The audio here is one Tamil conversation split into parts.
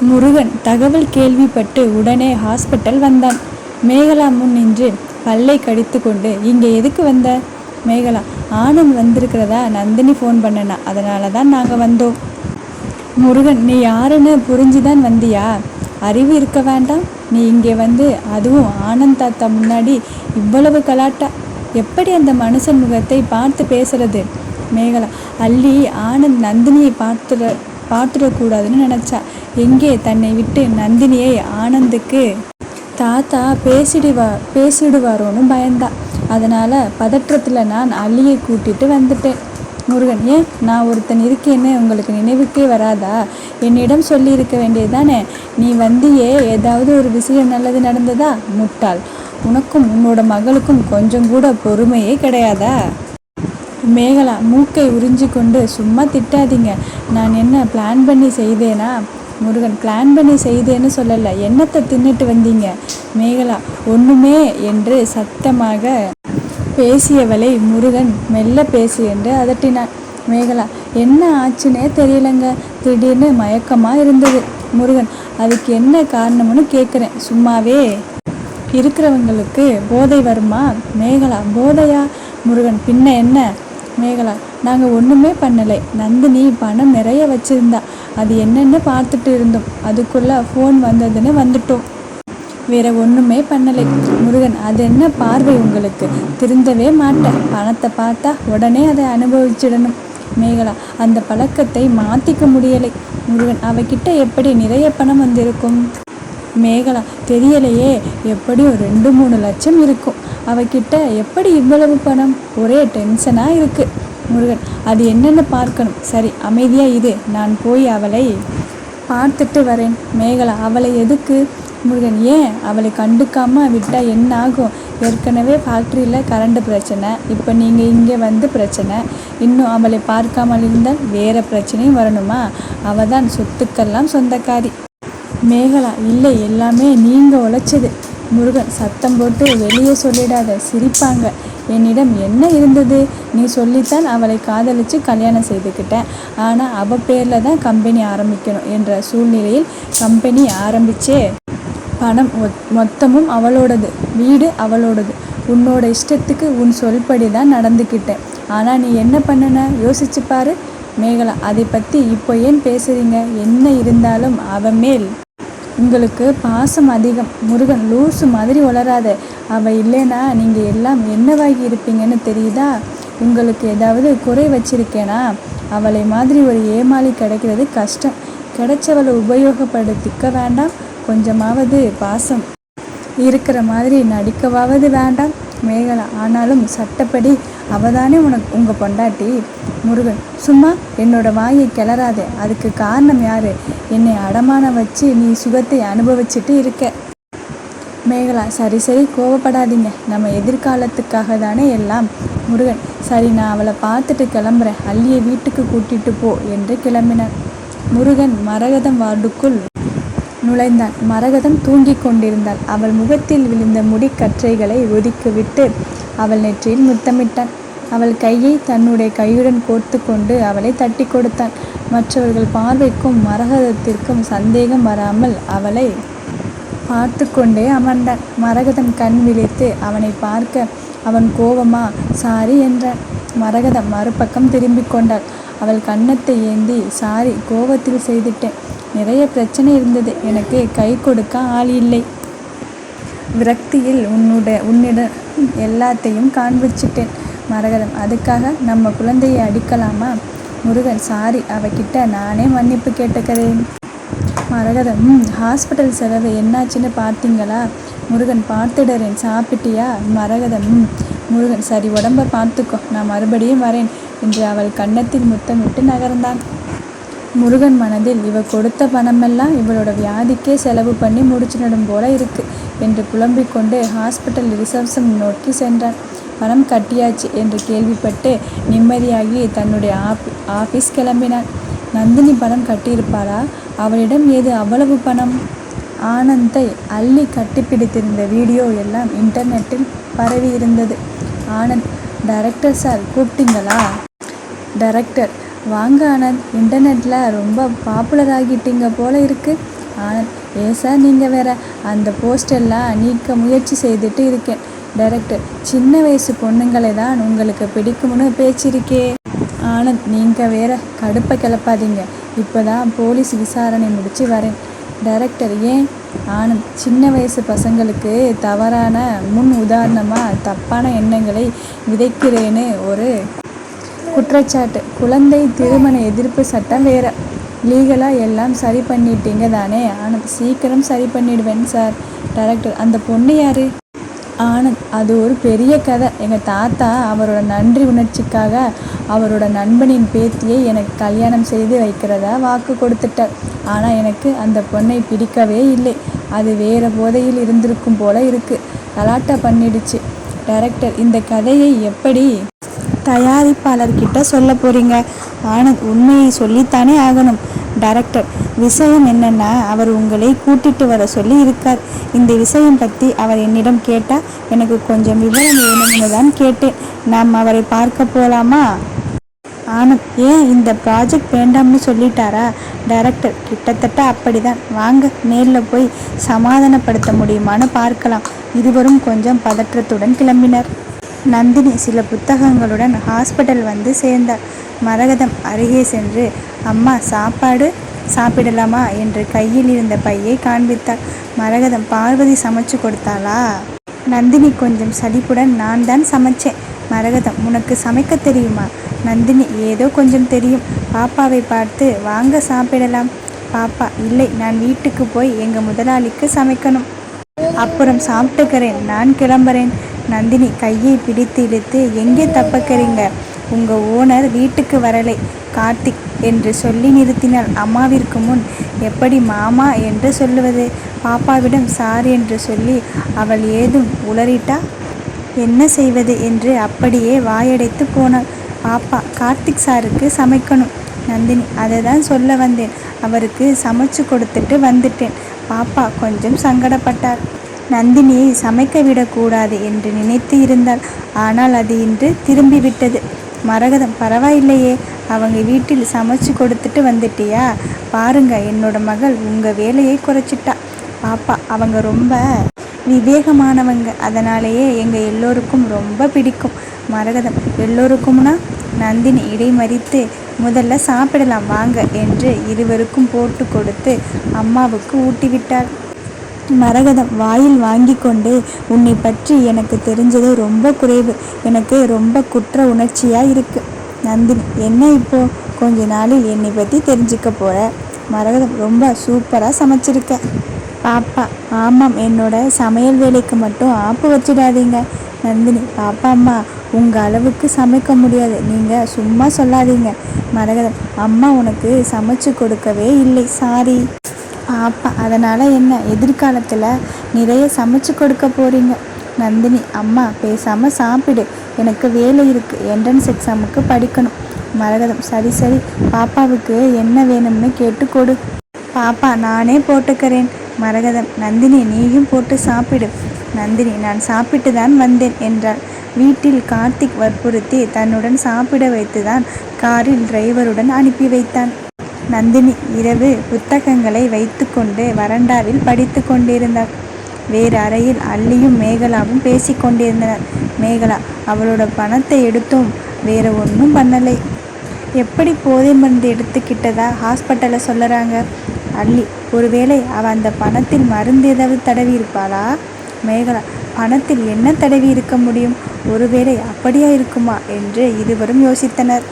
முருகன் தகவல் கேள்விப்பட்டு உடனே ஹாஸ்பிட்டல் வந்தான். மேகலா முன் நின்று பல்லை கடித்து கொண்டு இங்கே எதுக்கு வந்த? மேகலா ஆனந்த் வந்திருக்கிறதா? நந்தினி ஃபோன் பண்ணனா. அதனால தான் நாங்கள் வந்தோம். முருகன் நீ யாருன்னு புரிஞ்சுதான் வந்தியா? அறிவு இருக்க வேண்டாம். நீ இங்கே வந்து அதுவும் ஆனந்த் தாத்தா முன்னாடி இவ்வளவு கலாட்டா? எப்படி அந்த மனுஷன் முகத்தை பார்த்து பேசுறது? மேகலா அள்ளி ஆனந்த் நந்தினியை பார்த்துற பார்த்துடக்கூடாதுன்னு நினச்சா. எங்கே? தன்னை விட்டு நந்தினியை ஆனந்துக்கு தாத்தா பேசிடுவா பேசிடுவாரோன்னு பயந்தா. அதனால் பதற்றத்தில் நான் அள்ளியை கூட்டிட்டு வந்துட்டேன். முருகன் ஏன்? நான் ஒருத்தன் இருக்கேன்னு உங்களுக்கு நினைவுக்கே வராதா? என்னிடம் சொல்லியிருக்க வேண்டியது தானே நீ வந்தியே ஏதாவது ஒரு விஷயம் நல்லது நடந்ததா? முட்டாள். உனக்கும் உன்னோட மகளுக்கும் கொஞ்சம் கூட பொறுமையே கிடையாதா? மேகலா மூக்கை உறிஞ்சி கொண்டு சும்மா திட்டாதீங்க. நான் என்ன பிளான் பண்ணி செய்தேனா? முருகன் பிளான் பண்ணி செய்தேன்னு சொல்லலை. என்னத்தை தின்னுட்டு வந்தீங்க? மேகலா ஒன்றுமே என்று சத்தமாக பேசியவளை முருகன் மெல்ல பேசு என்று அதட்டினான். மேகலா என்ன ஆச்சுன்னே தெரியலங்க. திடீர்னு மயக்கமாக இருந்தது. முருகன் அதுக்கு என்ன காரணம்னு கேட்குறேன் சும்மாவே இருக்கிறவங்களுக்கு போதை வருமா? மேகலா போதையா? முருகன் பின்ன என்ன? மேகலா நாங்கள் ஒன்றுமே பண்ணலை. நந்தினி பணம் நிறைய வச்சுருந்தா. அது என்னென்னு பார்த்துட்டு இருந்தோம். அதுக்குள்ளே ஃபோன் வந்ததுன்னு வந்துட்டோம். வேற ஒன்றுமே பண்ணலை. முருகன் அது என்ன பார்வை உங்களுக்கு? திருந்தவே மாட்டேன். பணத்தை பார்த்தா உடனே அதை அனுபவிச்சிடணும். மேகலா அந்த பழக்கத்தை மாற்றிக்க முடியலை. முருகன் அவகிட்ட எப்படி நிறைய பணம் வந்திருக்கும்? மேகலா தெரியலையே. எப்படியும் ரெண்டு மூணு லட்சம் இருக்கும். அவகிட்ட எப்படி இவ்வளவு பணம்? ஒரே டென்ஷனாக இருக்குது முருகன் அது என்னென்னு பார்க்கணும். சரி அமைதியாக இது நான் போய் அவளை பார்த்துட்டு வரேன். மேகலா அவளை எதுக்கு? முருகன் ஏன்? அவளை கண்டுக்காமல் விட்டால் என்ன ஆகும் ஏற்கனவே ஃபேக்ட்ரியில் கரண்ட் பிரச்சனை. இப்போ நீங்கள் இங்கே வந்து பிரச்சனை. இன்னும் அவளை பார்க்காமல் இருந்தால் வேறு பிரச்சனையும் வரணுமா? அவள் தான் சொத்துக்கெல்லாம் சொந்தக்காரி. மேகலா இல்லை எல்லாமே நீங்கள் உழைச்சது. முருகன் சத்தம் போட்டு வெளியே சொல்லிடாத சிரிப்பாங்க. என்னிடம் என்ன இருந்தது? நீ சொல்லித்தான் அவளை காதலித்து கல்யாணம் செய்துக்கிட்டேன். ஆனால் அவள் பேரில் தான் கம்பெனி ஆரம்பிக்கணும் என்ற சூழ்நிலையில் கம்பெனி ஆரம்பிச்சே. பணம் மொத்தமும் அவளோடது வீடு அவளோடது. உன்னோட இஷ்டத்துக்கு உன் சொல்படி தான் நடந்துக்கிட்டேன். ஆனால் நீ என்ன பண்ணன? யோசிச்சு பாரு. மேகலா அதை பற்றி இப்போ ஏன் பேசுகிறீங்க என்ன இருந்தாலும் அவன் மேல். உங்களுக்கு பாசம் அதிகம். முருகன் லூசு மாதிரி வளராத. அவள் இல்லைன்னா நீங்கள் எல்லாம் என்னவாகி இருப்பீங்கன்னு தெரியுதா? உங்களுக்கு ஏதாவது குறை வச்சிருக்கேனா? அவளை மாதிரி ஒரு ஏமாளி கிடைக்கிறது கஷ்டம். கிடைச்சவளை உபயோகப்படுத்திக்க வேண்டாம். கொஞ்சமாவது பாசம் இருக்கிற மாதிரி நடிக்கவாவது வேண்டாம். மேகலா ஆனாலும் சட்டப்படி அவதானே உனக்கு உங்கள் பொண்டாட்டி? முருகன் சும்மா என்னோட வாயை கிளறாதே. அதுக்கு காரணம் யாரு? என்னை அடமானம் வச்சு நீ சுகத்தை அனுபவிச்சுட்டு இருக்க. மேகலா சரி சரி கோவப்படாதீங்க. நம்ம எதிர்காலத்துக்காக தானே எல்லாம். முருகன் சரி நான் அவளை பார்த்துட்டு கிளம்புறேன். அள்ளியை வீட்டுக்கு கூட்டிட்டு போ என்று கிளம்பினார். முருகன் மரகதம் வார்டுக்குள் நுழைந்தான். மரகதம் தூங்கிக் கொண்டிருந்தாள். அவள் முகத்தில் விழுந்த முடிக்கற்றைகளை ஒதுக்கிவிட்டு அவள் நெற்றியில் முத்தமிட்டான். அவள் கையை தன்னுடைய கையுடன் கோர்த்து கொண்டு அவளை தட்டி கொடுத்தான். மற்றவர்கள் பார்வைக்கும் மரகதத்திற்கும் சந்தேகம் வராமல் அவளை பார்த்து கொண்டே அமர்ந்தான். மரகதம் கண் விழித்து அவனை பார்க்க அவன் கோபமா சாரி என்றான். மரகதம் மறுபக்கம் திரும்பிக் கொண்டாள். அவள் கன்னத்தை ஏந்தி சாரி கோபத்தில் செய்துட்டேன். நிறைய பிரச்சனை இருந்தது. எனக்கு கை கொடுக்க ஆள் இல்லை. விரக்தியில் உன்னுட உன்னிடம் எல்லாத்தையும் காண்பிச்சிட்டேன். மரகதம் அதுக்காக நம்ம குழந்தையை அடிக்கலாமா? முருகன் சாரி அவகிட்ட நானே மன்னிப்பு கேட்டுக்கிறேன். மரகதம் ம் ஹாஸ்பிட்டல் செலவு என்னாச்சுன்னு பார்த்தீங்களா? முருகன் பார்த்துடுறேன். சாப்பிட்டியா? மரகதம் ம். முருகன் சரி உடம்ப பார்த்துக்கோ. நான் மறுபடியும் வரேன். என்று அவள் கன்னத்தில் முத்தமிட்டு நகர்ந்தான். முருகன் மனதில் இவ கொடுத்த பணமெல்லாம் இவளோட வியாதிக்கே செலவு பண்ணி முடிச்சிடும் போல இருக்கு என்று புலம்பிக் கொண்டு ஹாஸ்பிட்டல் ரிசப்ஷன் நோக்கி சென்றான். பணம் கட்டியாச்சு என்று கேள்விப்பட்டு நிம்மதியாகி தன்னுடைய ஆப் ஆஃபீஸ் கிளம்பினான். நந்தினி பணம் கட்டியிருப்பாளா? அவளிடம் ஏது அவ்வளவு பணம்? ஆனந்தை அள்ளி கட்டிப்பிடித்திருந்த வீடியோ எல்லாம் இன்டர்நெட்டில் பரவி இருந்தது ஆனந்த் டைரக்டர் சார் கூப்பிட்டீங்களா? டைரக்டர் வாங்க ஆனந்த் இன்டர்நெட்டில் ரொம்ப பாப்புலர் ஆகிட்டீங்க போல இருக்குது ஆனந்த் ஏ சார் நீங்கள் வேற அந்த போஸ்டெல்லாம் நீக்க முயற்சி செய்துட்டு இருக்கேன். டைரக்டர் சின்ன வயசு பொண்ணுங்களை தான் உங்களுக்கு பிடிக்கும்னு பேச்சிருக்கே. ஆனந்த் நீங்கள் வேற கடுப்பை கிளப்பாதீங்க. இப்போ தான் போலீஸ் விசாரணை முடித்து வரேன். டைரக்டர் ஏன்? ஆனந்த் சின்ன வயசு பசங்களுக்கு தவறான முன் உதாரணமாக தப்பான எண்ணங்களை விதைக்கிறேன்னு ஒரு குற்றச்சாட்டு. குழந்தை திருமண எதிர்ப்பு சட்டம் வேற. லீகலாக எல்லாம் சரி பண்ணிட்டீங்க தானே? ஆனந்த் சீக்கிரம் சரி பண்ணிடுவேன் சார். டைரக்டர் அந்த பொண்ணு யாரு? ஆனந்த் அது ஒரு பெரிய கதை. எங்கள் தாத்தா அவரோட நன்றி உணர்ச்சிக்காக அவரோட நண்பனின் பேத்தியை எனக்கு கல்யாணம் செய்து வைக்கிறதா வாக்கு கொடுத்துட்டார். ஆனால் எனக்கு அந்த பொண்ணை பிடிக்கவே இல்லை. அது வேறு போதையில் இருந்திருக்கும் போல இருக்குது கலாட்டா பண்ணிடுச்சு. டைரக்டர் இந்த கதையை எப்படி தயாரிப்பாளர்கிட்ட சொல்ல போறீங்க. ஆனந்த் உண்மையை சொல்லித்தானே ஆகணும். டைரக்டர் விஷயம் என்னன்னா அவர் உங்களை கூட்டிட்டு வர சொல்லி இருக்கார். இந்த விஷயம் பற்றி அவர் என்னிடம் கேட்டால் எனக்கு கொஞ்சம் விவரம் வேணும்னு தான் கேட்டேன். நாம் அவரை பார்க்க போலாமா? ஆனந்த் ஏன் இந்த ப்ராஜெக்ட் வேண்டாம்னு சொல்லிட்டாரா? டைரக்டர் கிட்டத்தட்ட அப்படிதான். வாங்க நேரில் போய் சமாதானப்படுத்த முடியுமான்னு பார்க்கலாம். இருவரும் கொஞ்சம் பதற்றத்துடன் கிளம்பினர். நந்தினி சில புத்தகங்களுடன் ஹாஸ்பிட்டல் வந்து சேர்ந்தாள் மரகதம் அருகே சென்று அம்மா சாப்பாடு சாப்பிடலாமா? என்று கையில் இருந்த பையை காண்பித்தாள். மரகதம் பார்வதி சமைச்சு கொடுத்தாளா? நந்தினி கொஞ்சம் சலிப்புடன் நான் தான் சமைச்சேன். மரகதம் உனக்கு சமைக்க தெரியுமா? நந்தினி ஏதோ கொஞ்சம் தெரியும். பாப்பாவை பார்த்து வாங்க சாப்பிடலாம். பாப்பா இல்லை நான் வீட்டுக்கு போய் எங்கள் முதலாளிக்கு சமைக்கணும். அப்புறம் சாப்பிட்டுக்கிறேன் நான் கிளம்புறேன். நந்தினி கையை பிடித்து இழுத்து எங்கே தப்பக்கிறீங்க? உங்கள் ஓனர் வீட்டுக்கு வரலை. கார்த்திக் என்று சொல்லி நிறுத்தினாள். அம்மாவிற்கு முன் எப்படி மாமா என்று சொல்லுவது? பாப்பாவிடம் சார் என்று சொல்லி அவள் ஏதும் உளறிட்டா? என்ன செய்வது? என்று அப்படியே வாயடைத்து போனாள். பாப்பா கார்த்திக் சாருக்கு சமைக்கணும். நந்தினி அதை தான் சொல்ல வந்தேன். அவருக்கு சமைச்சு கொடுத்துட்டு வந்துட்டேன். பாப்பா கொஞ்சம் சங்கடப்பட்டார். நந்தினியை சமைக்க விடக்கூடாது என்று நினைத்து இருந்தாள். ஆனால் அது இன்று திரும்பிவிட்டது. மரகதம் பரவாயில்லையே அவங்க வீட்டில் சமைச்சு கொடுத்துட்டு வந்துட்டியா? பாருங்க என்னோட மகள் உங்க வேலையை குறைச்சிட்டா. பாப்பா அவங்க ரொம்ப விவேகமானவங்க. அதனாலேயே எங்கள் எல்லோருக்கும் ரொம்ப பிடிக்கும். மரகதம் எல்லோருக்கும்னா? நந்தினி இடைமறித்து முதல்ல சாப்பிடலாம் வாங்க என்று இருவருக்கும் போட்டு கொடுத்து அம்மாவுக்கு ஊட்டிவிட்டாள். மரகதம் வாயில் வாங்கி கொண்டு உன்னை பற்றி எனக்கு தெரிஞ்சது ரொம்ப குறைவு. எனக்கு ரொம்ப குற்ற உணர்ச்சியாக இருக்கு. நந்தினி என்ன இப்போ? கொஞ்ச நாளில் என்னை பற்றி தெரிஞ்சுக்க போற. மரகதம் ரொம்ப சூப்பராக சமைச்சிருக்க. பாப்பா ஆமாம் என்னோட சமையல் வேலைக்கு மட்டும் ஆப்பு வச்சிடாதீங்க. நந்தினி பாப்பா அம்மா உங்கள் அளவுக்கு சமைக்க முடியாது. நீங்கள் சும்மா சொல்லாதீங்க. மரகதம் அம்மா உனக்கு சமைச்சு கொடுக்கவே இல்லை. சாரி. பாப்பா. அதனால் என்ன எதிர்காலத்தில் நிறைய சமைச்சு கொடுக்க போகிறீங்க நந்தினி அம்மா பேசாமல் சாப்பிடு. எனக்கு வேலை இருக்குது என்ட்ரன்ஸ் எக்ஸாமுக்கு படிக்கணும். மரகதம் சரி சரி. பாப்பாவுக்கு என்ன வேணும்னு கேட்டு கொடு. பாப்பா நானே போட்டுக்கிறேன். மரகதம் நந்தினி நீயும் போட்டு சாப்பிடு. நந்தினி நான் சாப்பிட்டு தான் வந்தேன் என்றாள். வீட்டில் கார்த்திக் வற்புறுத்தி தன்னுடன் சாப்பிட வைத்துதான் காரில் டிரைவருடன் அனுப்பி வைத்தான். நந்தினி இரவு புத்தகங்களை வைத்துக்கொண்டு வறண்டாவில் படித்து கொண்டிருந்தாள். வேறு அறையில் அள்ளியும் மேகலாவும் பேசி கொண்டிருந்தனர். மேகலா அவளோட பணத்தை எடுத்தும். வேற ஒன்றும் பண்ணலை. எப்படி போதை மருந்து எடுத்துக்கிட்டதா ஹாஸ்பிட்டலில் சொல்லுறாங்க? அள்ளி ஒருவேளை அவள் அந்த பணத்தில் மருந்து ஏதாவது தடவி இருப்பாளா? மேகலா பணத்தில் என்ன தடவி இருக்க முடியும்? ஒருவேளை அப்படியா இருக்குமா? என்று இருவரும் யோசித்தனர்.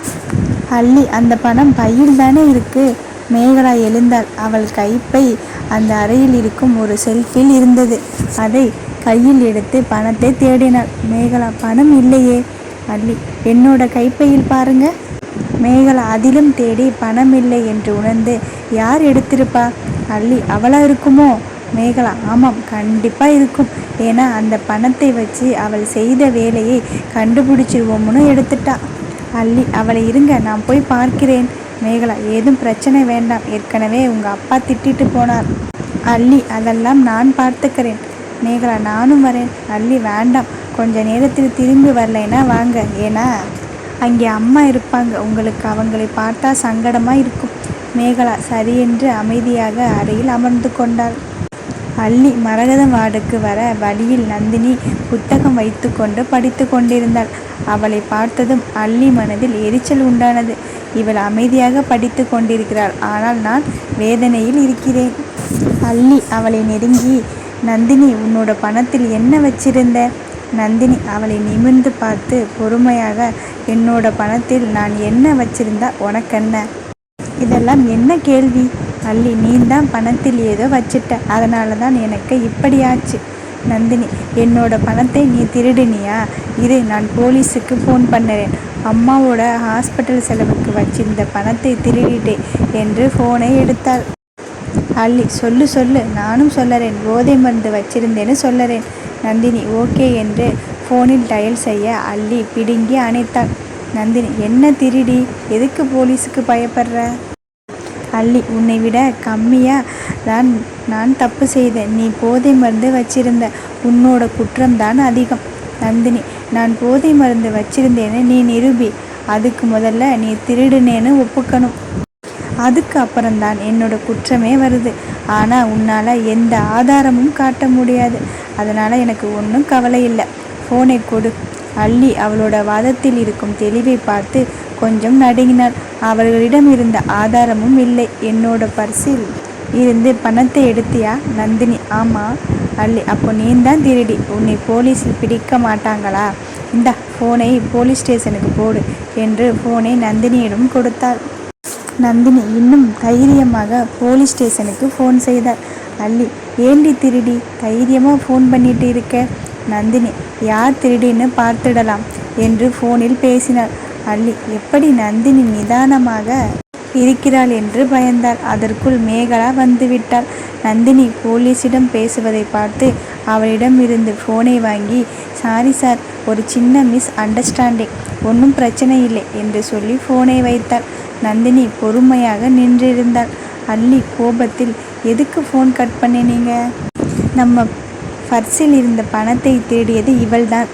அள்ளி அந்த பணம் பையில் தானே இருக்கு? மேகலா எழுந்தாள். அவள் கைப்பை அந்த அறையில் இருக்கும் ஒரு செல்ஃபில் இருந்தது. அதை கையில் எடுத்து பணத்தை தேடினாள். மேகலா பணம் இல்லையே. அள்ளி என்னோட கைப்பையில் பாருங்க. மேகலா அதிலும் தேடி பணம் இல்லை என்று உணர்ந்து யார் எடுத்திருப்பா? அள்ளி அவளா இருக்குமோ? மேகலா ஆமாம் கண்டிப்பாக இருக்கும். ஏன்னா அந்த பணத்தை வச்சு அவள் செய்த வேலையை கண்டுபிடிச்சிருவோம்னு எடுத்துட்டா. அள்ளி அவளை இருங்க நான் போய் பார்க்கிறேன். மேகலா ஏதும் பிரச்சனை வேண்டாம். ஏற்கனவே உங்கள் அப்பா திட்டிட்டு போனார். அள்ளி அதெல்லாம் நான் பார்த்துக்கிறேன். மேகலா நானும் வரேன். அள்ளி வேண்டாம். கொஞ்ச நேரத்தில் திரும்பி வரலைன்னா வாங்க. ஏன்னா அங்கே அம்மா இருப்பாங்க. உங்களுக்கு அவங்களை பார்த்தா சங்கடமாக இருக்கும். மேகலா சரியென்று அமைதியாக அறையில் அமர்ந்து கொண்டாள். அள்ளி மரகதம் வார்டுக்கு வர வழியில் நந்தினி புத்தகம் வைத்துக்கொண்டு படித்துக் கொண்டிருந்தாள். அவளை பார்த்ததும் அள்ளி மனதில் எரிச்சல் உண்டானது. இவள் அமைதியாக படித்து கொண்டிருக்கிறாள். ஆனால் நான் வேதனையில் இருக்கிறேன். அள்ளி அவளை நெருங்கி நந்தினி உன்னோட பணத்தில் என்ன வச்சிருந்த? நந்தினி அவளை நிமிர்ந்து பார்த்து பொறுமையாக என்னோட பணத்தில் நான் என்ன வச்சிருந்தா உனக்கென்ன? இதெல்லாம் என்ன கேள்வி? அல்லி நீந்தான் பணத்தில் ஏதோ வச்சிட்ட. அதனாலதான் எனக்கு இப்படியாச்சு. நந்தினி என்னோட பணத்தை நீ திருடினியா? இரு நான் போலீஸுக்கு ஃபோன் பண்ணுறேன் அம்மாவோட ஹாஸ்பிட்டல் செலவுக்கு வச்சிருந்த பணத்தை திருடிட்டேன் என்று ஃபோனை எடுத்தாள். அள்ளி சொல்லு சொல்லு நானும் சொல்லறேன் போதை மருந்து வச்சிருந்தேன்னு சொல்லறேன். நந்தினி ஓகே என்று ஃபோனில் டயல் செய்ய அள்ளி பிடுங்கி அணைத்தாள். நந்தினி என்ன திருடி? எதுக்கு போலீஸுக்கு பயப்படுற அள்ளி உன்னை விட கம்மியாக தான் நான் தப்பு செய்தேன். நீ போதை மருந்து வச்சிருந்த. உன்னோட குற்றம் தான் அதிகம். நந்தினி நான் போதை மருந்து வச்சிருந்தேன்னு நீ நிரூபி. அதுக்கு முதல்ல நீ திருடுனேன்னு ஒப்புக்கணும். அதுக்கு அப்புறம்தான் என்னோட குற்றமே வருது. ஆனால் உன்னால் எந்த ஆதாரமும் காட்ட முடியாது. அதனால் எனக்கு ஒன்றும் கவலை இல்லை ஃபோனை கொடு. அள்ளி அவளோட வாதத்தில் இருக்கும் தெளிவை பார்த்து கொஞ்சம் நடுங்கினாள். அவர்களிடம் இருந்த ஆதாரமும் இல்லை. என்னோட பர்சில் இருந்து பணத்தை எடுத்தியா? நந்தினி ஆமாம் அல்லி அப்போ நீ தான் திருடி. உன்னை போலீஸில் பிடிக்க மாட்டாங்களா? இந்தா ஃபோனை போலீஸ் ஸ்டேஷனுக்கு போடு என்று ஃபோனை நந்தினியிடம் கொடுத்தாள். நந்தினி இன்னும் தைரியமாக போலீஸ் ஸ்டேஷனுக்கு ஃபோன் செய்தாள். அல்லி ஏண்டி திருடி? தைரியமாக ஃபோன் பண்ணிட்டு இருக்க. நந்தினி யார் திருடின்னு பார்த்துடலாம் என்று ஃபோனில் பேசினாள். அல்லி எப்படி நந்தினி நிதானமாக இருக்கிறாள் என்று பயந்தாள். அதற்குள் மேகலா வந்துவிட்டாள். நந்தினி போலீஸிடம் பேசுவதைப் பார்த்து அவளிடம் இருந்து ஃபோனை வாங்கி சாரி சார் ஒரு சின்ன மிஸ் அண்டர்ஸ்டாண்டிங். ஒன்றும் பிரச்சனை இல்லை என்று சொல்லி ஃபோனை வைத்தாள். நந்தினி பொறுமையாக நின்றிருந்தாள். அள்ளி கோபத்தில் எதுக்கு ஃபோன் கட் பண்ணினீங்க? நம்ம பர்ஸில் இருந்த பணத்தை தேடியது இவள்தான்.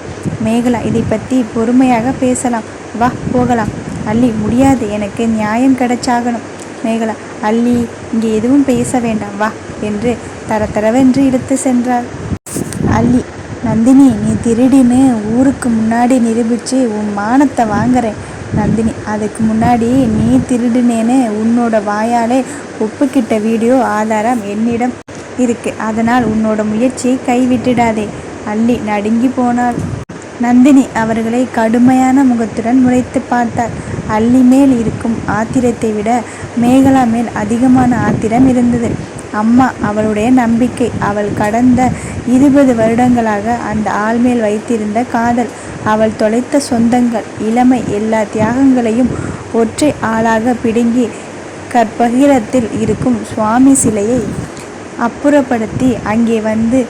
மேகலா இதை பற்றி பொறுமையாக பேசலாம். வா போகலாம். அல்லி முடியாது எனக்கு நியாயம் கிடைச்சாகணும். மேகலா அல்லி இங்கே எதுவும் பேச வேண்டாம் வா என்று தரத்தரவென்று இழுத்து சென்றாள். அல்லி நந்தினி நீ திருடின்னு ஊருக்கு முன்னாடி நிரூபிச்சு உன் மானத்தை வாங்குறேன் நந்தினி அதுக்கு முன்னாடி நீ திருடினேன்னு உன்னோட வாயாலே ஒப்புக்கிட்ட வீடியோ ஆதாரம் என்னிடம் இருக்கு. அதனால் உன்னோட முயற்சியை கைவிட்டுடாதே. அள்ளி நடுங்கி போனாள். நந்தினி அவர்களை கடுமையான முகத்துடன் முறைத்து பார்த்தாள். அள்ளி மேல் இருக்கும் ஆத்திரத்தை விட மேகலா மேல் அதிகமான ஆத்திரம் இருந்தது. அம்மா அவளுடைய நம்பிக்கை. அவள் கடந்த இருபது வருடங்களாக அந்த ஆள் மேல் வைத்திருந்த காதல். அவள் தொலைத்த சொந்தங்கள் இளமை எல்லா தியாகங்களையும் ஒற்றை ஆளாக பிடுங்கி கற்பகிரத்தில் இருக்கும் சுவாமி சிலையை அப்புறப்படுத்தி அங்கே வந்து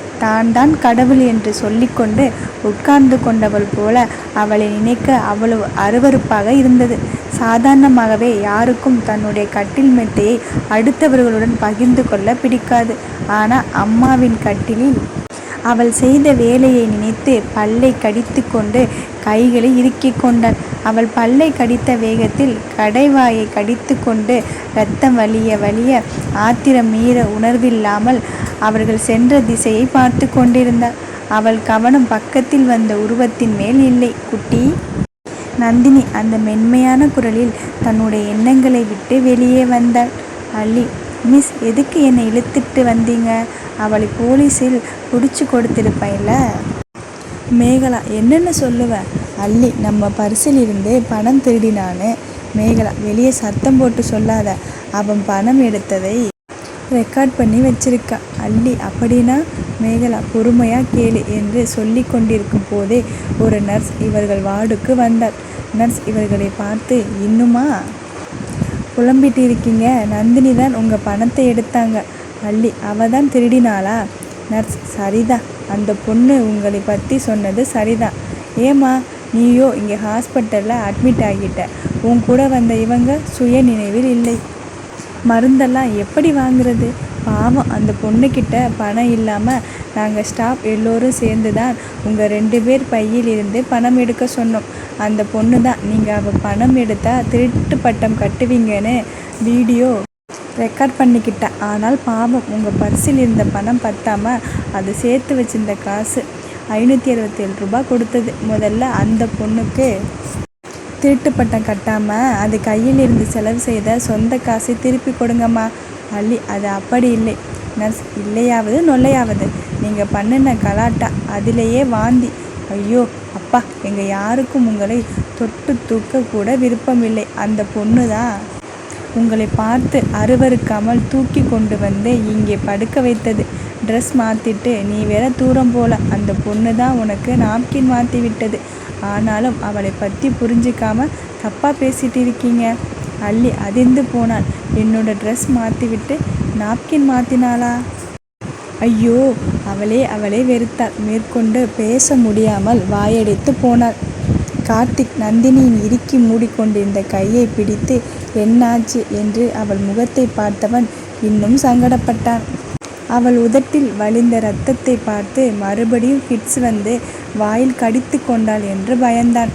தான் கடவுள் என்று சொல்லிக்கொண்டு உட்கார்ந்து கொண்டவள் போல அவளை நினைக்க அவ்வளவு அருவருப்பாக இருந்தது. சாதாரணமாகவே யாருக்கும் தன்னுடைய கட்டில் மெத்தையை அடுத்தவர்களுடன் பகிர்ந்து கொள்ள பிடிக்காது. ஆனால் அம்மாவின் கட்டிலில் அவள் செய்த வேலையை நினைத்து பல்லைக் கடித்துக்கொண்டு கைகளை இறுக்கிக் கொண்டாள். அவள் பல்லை கடித்த வேகத்தில் கடைவாயைக் கடித்துக்கொண்டு ரத்தம் வலிய வழிய ஆத்திரம் மீற உணர்வில்லாமல் அவர்கள் சென்ற திசையை பார்த்து கொண்டிருந்தாள். அவள் கவனம் பக்கத்தில் வந்த உருவத்தின் மேல் இல்லை. குட்டி. நந்தினி அந்த மென்மையான குரலில் தன்னுடைய எண்ணங்களை விட்டு வெளியே வந்தாள். அள்ளி மிஸ் எதுக்கு என்னை இழுத்துட்டு வந்தீங்க? அவளை போலீஸில் பிடிச்சி கொடுத்துருப்பேன்ல மேகலா என்னென்னு சொல்லுவேன் அள்ளி நம்ம பர்சில் இருந்து பணம் திருடினான்னு. மேகலா வெளியே சத்தம் போட்டு சொல்லாத. அவன் பணம் எடுத்ததை ரெக்கார்ட் பண்ணி வச்சிருக்க அல்லி அப்படின்னா? மேகலா பொறுமையாக கேளு என்று சொல்லி கொண்டிருக்கும் போதே ஒரு நர்ஸ் இவர்கள் வார்டுக்கு வந்தார் நர்ஸ் இவர்களை பார்த்து இன்னுமா புலம்பிட்டு இருக்கீங்க? நந்தினி தான் உங்கள் பணத்தை எடுத்தாங்க. அள்ளி அவ தான் திருடினாளா? நர்ஸ் சரிதான். அந்த பொண்ணு உங்களை பற்றி சொன்னது சரிதான். ஏம்மா நீயோ இங்கே ஹாஸ்பிட்டலில் அட்மிட் ஆகிட்ட. உன் கூட வந்த இவங்க சுய நினைவில் இல்லை. மருந்தெல்லாம் எப்படி வாங்குறது? பாவம் அந்த பொண்ணுக்கிட்ட பணம் இல்லாமல் நாங்கள் ஸ்டாஃப் எல்லோரும் சேர்ந்து தான் உங்கள் ரெண்டு பேர் பையில் இருந்து பணம் எடுக்க சொன்னோம். அந்த பொண்ணு தான் நீங்கள் அவள் பணம் எடுத்தால் திருட்டு பட்டம் கட்டுவீங்கன்னு வீடியோ ரெக்கார்ட் பண்ணிக்கிட்டேன் ஆனால் பாவம் உங்கள் பர்ஸில் இருந்த பணம் பத்தாமல் அது சேர்த்து வச்சிருந்த காசு ஐநூற்றி அறுபத்தேழு ரூபாய் கொடுத்தது. முதல்ல அந்த பொண்ணுக்கு திருட்டு பட்டம் கட்டாமல் அது கையில் இருந்து செலவு செய்த சொந்த காசை திருப்பி கொடுங்கம்மா. அள்ளி அது அப்படி இல்லை. நர்ஸ் இல்லையாவது நொல்லையாவது. நீங்கள் பண்ணின கலாட்டா அதிலேயே வாந்தி. ஐயோ அப்பா எங்கள் யாருக்கும் உங்களை தொட்டு தூக்க கூட விருப்பமில்லை அந்த பொண்ணு தான். உங்களை பார்த்து அருவருக்காமல் தூக்கி கொண்டு வந்து இங்கே படுக்க வைத்தது. ட்ரெஸ் மாற்றிட்டு நீ வேற தூரம் போல. அந்த பொண்ணு தான் உனக்கு நாப்கின் மாற்றி விட்டது. ஆனாலும் அவளை பற்றி புரிஞ்சிக்காம தப்பாக பேசிகிட்டு இருக்கீங்க. அள்ளி அதிர்ந்து போனாள். என்னோட ட்ரெஸ் மாற்றி விட்டு நாப்கின் மாற்றினாளா ஐயோ அவளே அவளை வெறுத்தாள். மேற்கொண்டு பேச முடியாமல் வாயடைத்து போனாள். கார்த்திக் நந்தினியின் இறுக்கி மூடிக்கொண்டிருந்த கையை பிடித்து என்னாச்சு? என்று அவள் முகத்தை பார்த்தவன் இன்னும் சங்கடப்பட்டான். அவள் உதட்டில் வழிந்த இரத்தத்தை பார்த்து மறுபடியும் ஃபிட்ஸ் வந்து வாயில் கடித்து கொண்டாள் என்று பயந்தான்.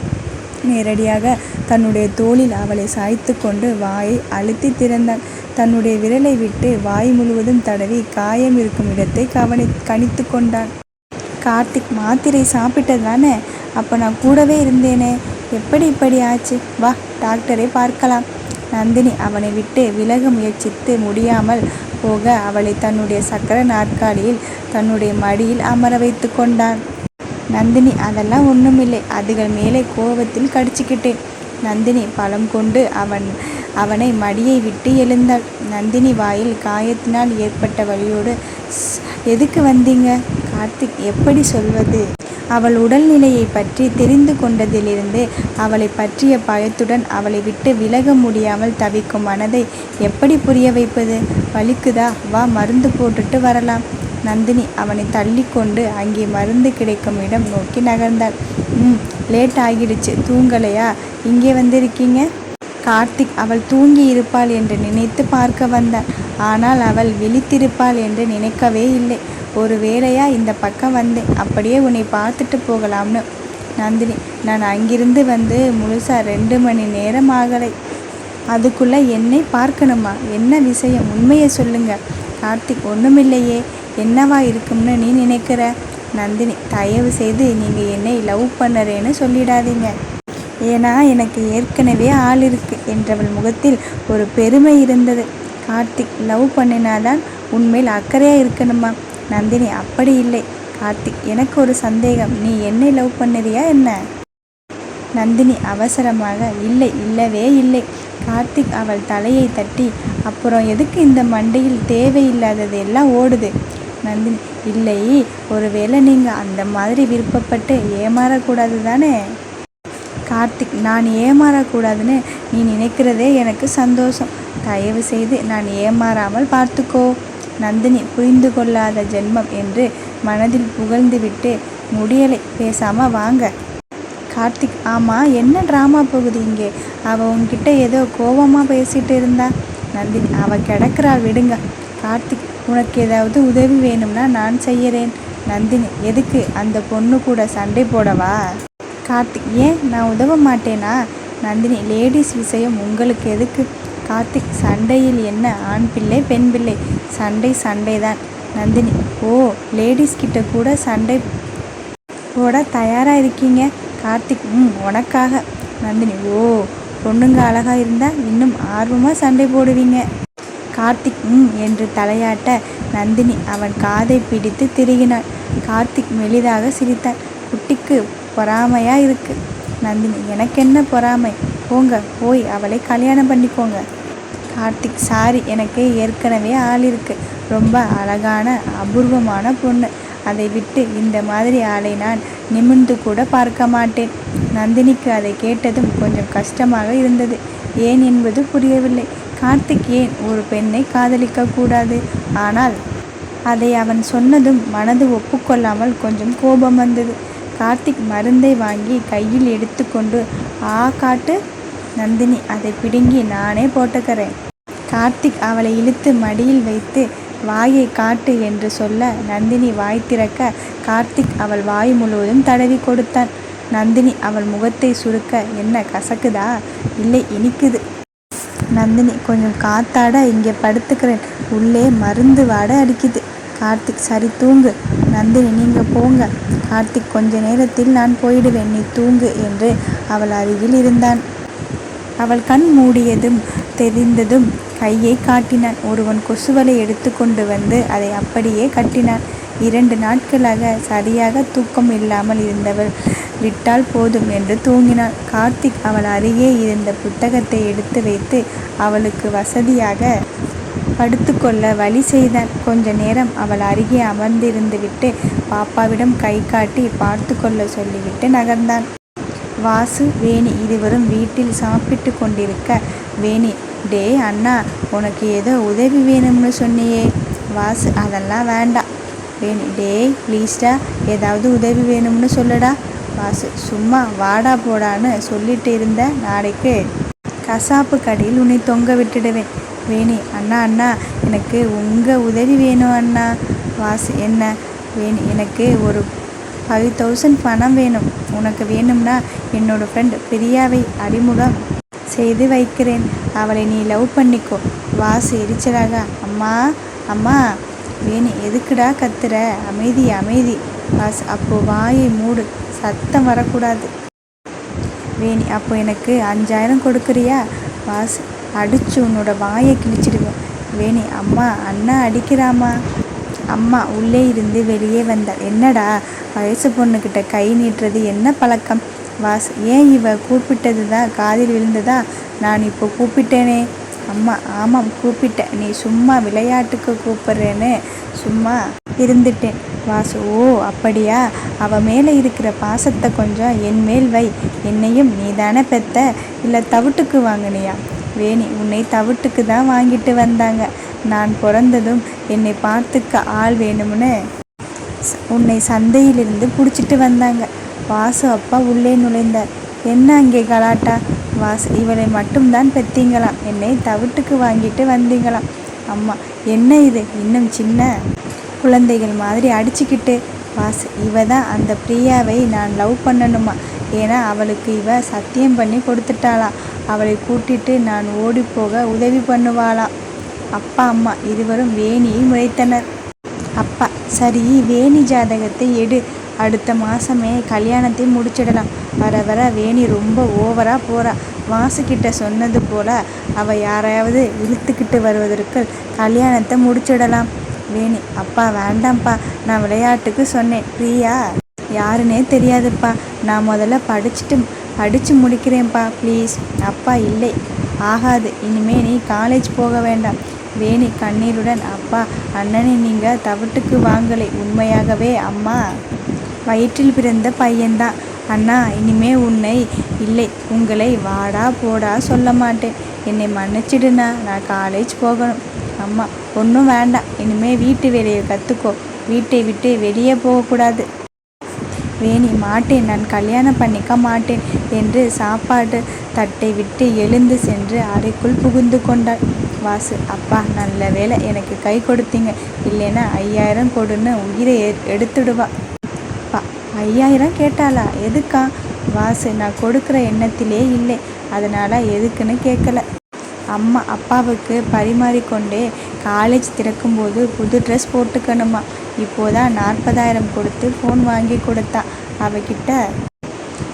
நேரடியாக தன்னுடைய தோளில் அவளை சாய்த்து கொண்டு வாயை அழுத்தி திறந்தான் தன்னுடைய விரலை விட்டு வாய் முழுவதும் தடவி காயம் இருக்கும் இடத்தை கவனி கணித்து கொண்டான் கார்த்திக் மாத்திரை சாப்பிட்டது தானே? அப்போ நான் கூடவே இருந்தேனே. எப்படி இப்படி ஆச்சு? வா டாக்டரை பார்க்கலாம். நந்தினி அவனை விட்டு விலக முயற்சித்து முடியாமல் போக அவளை தன்னுடைய சக்கர நாற்காலியில் தன்னுடைய மடியில் அமர வைத்து கொண்டான் நந்தினி அதெல்லாம் ஒன்றுமில்லை அதுகள் மேலே கோபத்தில் கடிச்சுக்கிட்டேன். நந்தினி பழம் கொண்டு அவன் அவனை மடியை விட்டு எழுந்தாள். நந்தினி வாயில் காயத்தினால் ஏற்பட்ட வழியோடு எதுக்கு வந்தீங்க? கார்த்திக் எப்படி சொல்வது? அவள் உடல்நிலையை பற்றி தெரிந்து கொண்டதிலிருந்து அவளை பற்றிய பயத்துடன் அவளை விட்டு விலக முடியாமல் தவிக்கும் மனதை எப்படி புரிய வைப்பது? வலிக்குதா? வா மருந்து போட்டுட்டு வரலாம். நந்தினி அவனை தள்ளி கொண்டு அங்கே மருந்து கிடைக்கும் இடம் நோக்கி நகர்ந்தாள். ம் லேட் ஆகிடுச்சு. தூங்கலையா? இங்கே வந்திருக்கீங்க? கார்த்திக் அவள் தூங்கி இருப்பாள் என்று நினைத்து பார்க்க வந்தான் ஆனால் அவள் விழித்திருப்பாள் என்று நினைக்கவே இல்லை. ஒரு வேளையா இந்த பக்கம் வந்தேன். அப்படியே உன்னை பார்த்துட்டு போகலாம்னு. நந்தினி நான் அங்கிருந்து வந்து முழுசாக ரெண்டு மணி நேரம் ஆகலை. அதுக்குள்ளே என்னை பார்க்கணுமா? என்ன விஷயம்? உண்மையை சொல்லுங்க. கார்த்திக் ஒன்றுமில்லையே என்னவா இருக்கும்னு நீ நினைக்கிற? நந்தினி தயவு செய்து நீங்கள் என்னை லவ் பண்ணுறேன்னு சொல்லிடாதீங்க. ஏன்னா எனக்கு ஏற்கனவே ஆள் இருக்கு என்றவள் முகத்தில் ஒரு பெருமை இருந்தது. கார்த்திக் லவ் பண்ணினாதான் உண்மையில் அக்கறையாக இருக்கணுமா? நந்தினி அப்படி இல்லை. கார்த்திக் எனக்கு ஒரு சந்தேகம். நீ என்னை லவ் பண்ணுறியா என்ன? நந்தினி அவசரமாக இல்லை இல்லவே இல்லை. கார்த்திக் அவள் தலையை தட்டி அப்புறம் எதுக்கு இந்த மண்டையில் தேவையில்லாதது எல்லாம் ஓடுது? நந்தினி இல்லை ஒருவேளை நீங்கள் அந்த மாதிரி விருப்பப்பட்டு ஏமாறக்கூடாது தானே? கார்த்திக் நான் ஏமாறக்கூடாதுன்னு நீ நினைக்கிறதே எனக்கு சந்தோஷம். தயவு செய்து நான் ஏமாறாமல் பார்த்துக்கோ. நந்தினி புரிந்து கொள்ளாத ஜென்மம் என்று மனதில் புகழ்ந்துவிட்டு முடியலை பேசாமல் வாங்க. கார்த்திக் ஆமாம் என்ன ட்ராமா போகுது இங்கே? அவள் உங்ககிட்ட ஏதோ கோபமாக பேசிகிட்டு இருந்தா? நந்தினி அவள் கிடக்கிறாள் விடுங்க. கார்த்திக் உனக்கு ஏதாவது உதவி வேணும்னா நான் செய்கிறேன் நந்தினி எதுக்கு? அந்த பொண்ணு கூட சண்டை போடவா? கார்த்திக் ஏன்? நான் உதவ மாட்டேனா? நந்தினி லேடிஸ் விஷயம் உங்களுக்கு எதுக்கு? கார்த்திக் சண்டையில் என்ன? ஆண் பிள்ளை பெண் பிள்ளை? சண்டை சண்டை தான் நந்தினி ஓ லேடிஸ் கிட்ட கூட சண்டை போட தயாராக இருக்கீங்க? கார்த்திக் ம் உனக்காக. நந்தினி ஓ பொண்ணுங்க அழகாக இருந்தால் இன்னும் ஆர்வமாக சண்டை போடுவீங்க. கார்த்திக் ம் என்று தலையாட்ட நந்தினி அவன் காதை பிடித்து திருகினாள். கார்த்திக் மெலிதாக சிரித்தான் குட்டிக்கு பொறாமையாக இருக்கு? நந்தினி எனக்கென்ன பொறாமை? போங்க போய் அவளை கல்யாணம் பண்ணிக்கோங்க. கார்த்திக் சாரி எனக்கு ஏற்கனவே ஆள் இருக்கு. ரொம்ப அழகான அபூர்வமான பொண்ணு. அதை விட்டு இந்த மாதிரி ஆளை நான் நிமிர்ந்து கூட பார்க்க மாட்டேன். நந்தினிக்கு அதை கேட்டதும் கொஞ்சம் கஷ்டமாக இருந்தது. ஏன்? என்பது புரியவில்லை. கார்த்திக் ஏன் ஒரு பெண்ணை காதலிக்க கூடாது. ஆனால் அதை அவன் சொன்னதும் மனது ஒப்புக்கொள்ளாமல் கொஞ்சம் கோபம் வந்தது. கார்த்திக் மருந்தை வாங்கி கையில் எடுத்துக்கொண்டு ஆ காட்டு. நந்தினி அதை பிடுங்கி நானே போட்டுக்கிறேன். கார்த்திக் அவளை இழுத்து மடியில் வைத்து வாயை காட்டு என்று சொல்ல நந்தினி வாய் திறக்க கார்த்திக் அவள் வாய் முழுவதும் தடவி கொடுத்தான். நந்தினி அவள் முகத்தை சுருக்க என்ன கசக்குதா? இல்லை இனிக்குது. நந்தினி கொஞ்சம் காத்தாட இங்கே படுத்துக்கிறேன். உள்ளே மருந்து வாட அடிக்குது. கார்த்திக் சரி தூங்கு. நந்தினி நீங்கள் போங்க. கார்த்திக் கொஞ்ச நேரத்தில் நான் போயிடுவேன். நீ தூங்கு என்று அவள் அருகில் இருந்தான். அவள் கண் மூடியதும் தெரிந்ததும் கையை காட்டினான். ஒருவன் கொசுவலை எடுத்து கொண்டு வந்து அதை அப்படியே கட்டினான். இரண்டு நாட்களாக சரியாக தூக்கம் இல்லாமல் இருந்தவள். விட்டால் போதும் என்று தூங்கினாள். கார்த்திக் அவள் அருகே இருந்த புத்தகத்தை எடுத்து வைத்து அவளுக்கு வசதியாக படுத்துக்கொள்ள வழி செய்தான் கொஞ்ச நேரம் அவள் அருகே அமர்ந்திருந்துவிட்டு பாப்பாவிடம் கை காட்டி பார்த்து கொள்ள சொல்லிவிட்டு நகர்ந்தான். வாசு வேணி இருவரும் வீட்டில் சாப்பிட்டு கொண்டிருக்க வேணி டே அண்ணா உனக்கு ஏதோ உதவி வேணும்னு சொன்னியே. வாசு அதெல்லாம் வேண்டாம். வேணும் டேய் ப்ளீஸ்டா ஏதாவது உதவி வேணும்னு சொல்லுடா. வாசு சும்மா வாடா போடான்னு சொல்லிட்டு இருந்த நாளைக்கு கசாப்பு கடையில் உன்னை தொங்க விட்டுடுவேன். வேணி அண்ணா அண்ணா எனக்கு உங்கள் உதவி வேணும் அண்ணா. வாசு என்ன? வேணி எனக்கு ஒரு ஃபைவ் தௌசண்ட் பணம் வேணும். உனக்கு வேணும்னா என்னோடய ஃப்ரெண்ட் பிரியாவை அறிமுகம் செய்து வைக்கிறேன். அவளை நீ லவ் பண்ணிக்கோ. வாசு எரிச்சலாக அம்மா அம்மா. வேணு எதுக்குடா கத்துற? அமைதி அமைதி. பாஸ் அப்போ வாயை மூடு. சத்தம் வரக்கூடாது. வேணி அப்போ எனக்கு அஞ்சாயிரம் கொடுக்குறியா? பாஸ் அடிச்சு உன்னோட வாயை கிழிச்சிடுவேன் வேணி அம்மா அண்ணா அடிக்கிறாமா? அம்மா உள்ளே இருந்து வெளியே வந்தாள் என்னடா? வயசு பொண்ணுக்கிட்ட கை நீட்டுறது என்ன பழக்கம்? வாஸ் ஏன் இவ கூப்பிட்டது தான் காதில் விழுந்ததா? நான் இப்போ கூப்பிட்டேனே. அம்மா ஆமாம் கூப்பிட்டேன். நீ சும்மா விளையாட்டுக்கு கூப்பிட்றேன்னு சும்மா இருந்துட்டேன். வாசு ஓ அப்படியா? அவ மேலே இருக்கிற பாசத்தை கொஞ்சம் என் மேல் வை. என்னையும் நீ தானே பெத்த? இல்லை தவிட்டுக்கு வாங்கினியா? வேணி உன்னை தவிட்டுக்கு தான் வாங்கிட்டு வந்தாங்க. நான் பிறந்ததும் என்னை பார்த்துக்க ஆள் வேணும்னு உன்னை சந்தையிலிருந்து பிடிச்சிட்டு வந்தாங்க. வாசு அப்பா உள்ளே நுழைந்தார். என்ன அங்கே கலாட்டா? வாசு இவளை மட்டும்தான் பெத்தீங்களாம். என்னை தவிட்டுக்கு வாங்கிட்டு வந்தீங்களாம். அம்மா என்ன இது? இன்னும் சின்ன குழந்தைகள் மாதிரி அடிச்சுக்கிட்டு. வாசு இவ தான் அந்த பிரியாவை நான் லவ் பண்ணணுமா? ஏன்னா அவளுக்கு இவ சத்தியம் பண்ணி கொடுத்துட்டாளாம் அவளை கூட்டிட்டு நான் ஓடிப்போக உதவி பண்ணுவாளாம் அப்பா அம்மா இருவரும் வேணியை முறைத்தனர் அப்பா சரி வேணி ஜாதகத்தை எடு. அடுத்த மாதமே கல்யாணத்தையும் முடிச்சிடலாம். வர வர வேணி ரொம்ப ஓவராக போகிறா வாசுக்கிட்ட சொன்னது போல் அவள் யாரையாவது இழுத்துக்கிட்டு வருவதற்கு கல்யாணத்தை முடிச்சிடலாம். வேணி அப்பா வேண்டாம்ப்பா. நான் விளையாட்டுக்கு சொன்னேன். பிரியா யாருன்னே தெரியாதுப்பா. நான் முதல்ல படிச்சுட்டு படித்து முடிக்கிறேன்ப்பா. ப்ளீஸ் அப்பா இல்லை. ஆகாது. இனிமே நீ காலேஜ் போக வேண்டாம். வேணி கண்ணீருடன் அப்பா அண்ணனை நீங்கள் தவிட்டுக்கு வாங்கலை. உண்மையாகவே அம்மா. வயிற்றில் பிறந்த பையன்தான் அண்ணா இனிமே உன்னை இல்லை உங்களை வாடா போடா சொல்ல மாட்டேன். என்னை மன்னிச்சிடுண்ணா நான் காலேஜ் போகணும். அம்மா ஒன்றும் வேண்டாம் இனிமே வீட்டு வேலையை கற்றுக்கோ வீட்டை விட்டு வெளியே போகக்கூடாது. வேணி மாட்டேன் நான் கல்யாணம் பண்ணிக்க மாட்டேன் என்று சாப்பாடு தட்டை விட்டு எழுந்து சென்று அறைக்குள் புகுந்து கொண்டாள். வாசு அப்பா நல்ல வேலை எனக்கு கை கொடுத்தீங்க. இல்லைன்னா ஐயாயிரம் கொடுன்னு உயிரை எடுத்துடுவா. ஐயாயிரம் கேட்டாளா? எதுக்கா? வாசு நான் கொடுக்குற எண்ணத்திலே இல்லை. அதனால் எதுக்குன்னு கேட்கல. அம்மா அப்பாவுக்கு பரிமாறிக்கொண்டே காலேஜ் திறக்கும்போது புது ட்ரெஸ் போட்டுக்கணுமா? இப்போதான் நாற்பதாயிரம் கொடுத்து ஃபோன் வாங்கி கொடுத்தா. அவகிட்ட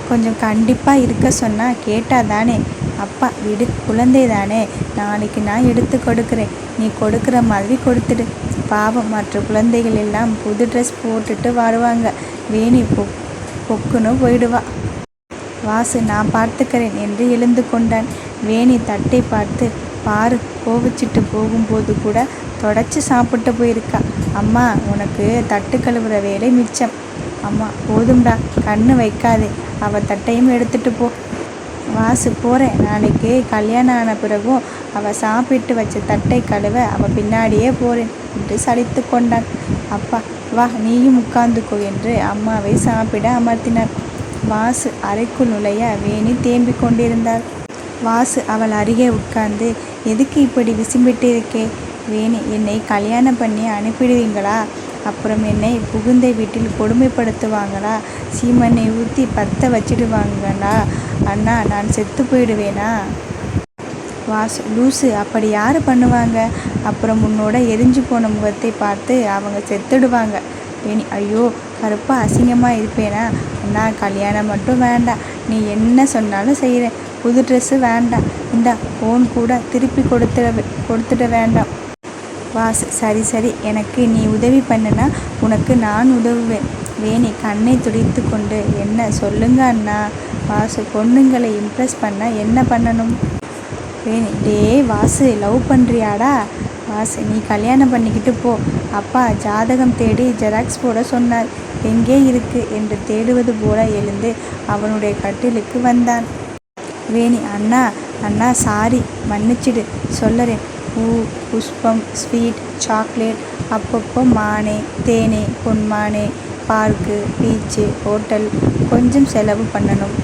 கொஞ்சம் கண்டிப்பாக இருக்க சொன்னால் கேட்டால் தானே. அப்பா விடு குழந்தை தானே நாளைக்கு நான் எடுத்து கொடுக்குறேன். நீ கொடுக்குற மாதிரி கொடுத்துடு. பாவம் மற்ற குழந்தைகள் எல்லாம் புது ட்ரெஸ் போட்டுட்டு வருவாங்க. வேணி பொ பொக்குன்னு போயிடுவா. வாசு நான் பார்த்துக்கிறேன் என்று எழுந்து கொண்டான். வேணி தட்டை பார்த்து பாரு கோவிச்சிட்டு போகும்போது கூட தொடச்சி சாப்பிட்டு போயிருக்கா. அம்மா உனக்கு தட்டு கழுவுற வேலை மிச்சம். அம்மா போதும்டா கண்ணு வைக்காதே. அவள் தட்டையும் எடுத்துட்டு போ. வாசு போகிறேன் நாளைக்கு கல்யாணம் ஆன பிறகும் அவள் சாப்பிட்டு வச்ச தட்டை கழுவ அவள் பின்னாடியே போகிறேன் என்று சலித்து கொண்டான். அப்பா வா நீயும் உட்கார்ந்துக்கோ என்று அம்மாவை சாப்பிட அமர்த்தினார். வாசு அறைக்குள் நுழைய வேணி தேம்பிக் கொண்டிருந்தாள் வாசு அவள் அருகே உட்கார்ந்து எதுக்கு இப்படி விசும்பிட்டு இருக்கே? வேணி என்னை கல்யாணம் பண்ணி அனுப்பிடுவீங்களா? அப்புறம் என்னை புகுந்த வீட்டில் கொடுமைப்படுத்துவாங்களா? சீமனை ஊற்றி பற்ற வச்சிடுவாங்களா? அண்ணா நான் செத்து போயிடுவேனா? வாஸ் லூசு அப்படி யார் பண்ணுவாங்க? அப்புறம் உன்னோட எரிஞ்சு போன முகத்தை பார்த்து அவங்க செத்துடுவாங்க. இனி ஐயோ கருப்பா அசிங்கமாக இருப்பேனா? அண்ணா கல்யாணம் மட்டும் வேண்டாம். நீ என்ன சொன்னாலும் செய்கிறேன் புது ட்ரெஸ்ஸு வேண்டாம். இந்தா ஃபோன் கூட திருப்பி கொடுத்துட கொடுத்துட வேண்டாம். வாஸ் சரி சரி. எனக்கு நீ உதவி பண்ணுனா உனக்கு நான் உதவுவேன். வேணி கண்ணை துடித்து கொண்டு. என்ன? சொல்லுங்க அண்ணா. வாசு பொண்ணுங்களை இம்ப்ரெஸ் பண்ண என்ன பண்ணணும்? வேணி டேய் வாசு லவ் பண்ணுறியாடா வாசு நீ கல்யாணம் பண்ணிக்கிட்டு போ. அப்பா ஜாதகம் தேடி ஜெராக்ஸ் போட சொன்னார். எங்கே இருக்கு? என்று தேடுவது போல எழுந்து அவனுடைய கட்டிலுக்கு வந்தான். வேணி அண்ணா அண்ணா சாரி மன்னிச்சிடு. சொல்லறேன். பூ புஷ்பம் ஸ்வீட் சாக்லேட் அப்பப்போ மானே தேனே பொன்மானே பார்க்கு பீச்சு ஹோட்டல் கொஞ்சம் செலவு பண்ணணும்.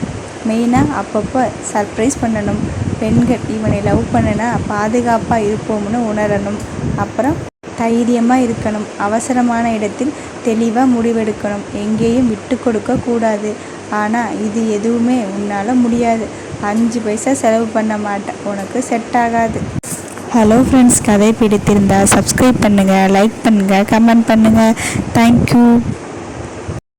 மெயினாக அப்பப்போ சர்ப்ரைஸ் பண்ணணும். பெண்கள் இவனை லவ் பண்ணுனா பாதுகாப்பாக இருப்போம்னு உணரணும். அப்புறம் தைரியமாக இருக்கணும். அவசரமான இடத்தில் தெளிவாக முடிவெடுக்கணும். எங்கேயும் விட்டு கொடுக்க கூடாது. ஆனால் இது எதுவுமே உன்னால் முடியாது. அஞ்சு பைசா செலவு பண்ண மாட்டேன். உனக்கு செட் ஆகாது. ஹலோ ஃப்ரெண்ட்ஸ் கதை பிடித்திருந்தால் சப்ஸ்கிரைப் பண்ணுங்கள் லைக் பண்ணுங்கள் கமெண்ட் பண்ணுங்கள் தேங்க்யூ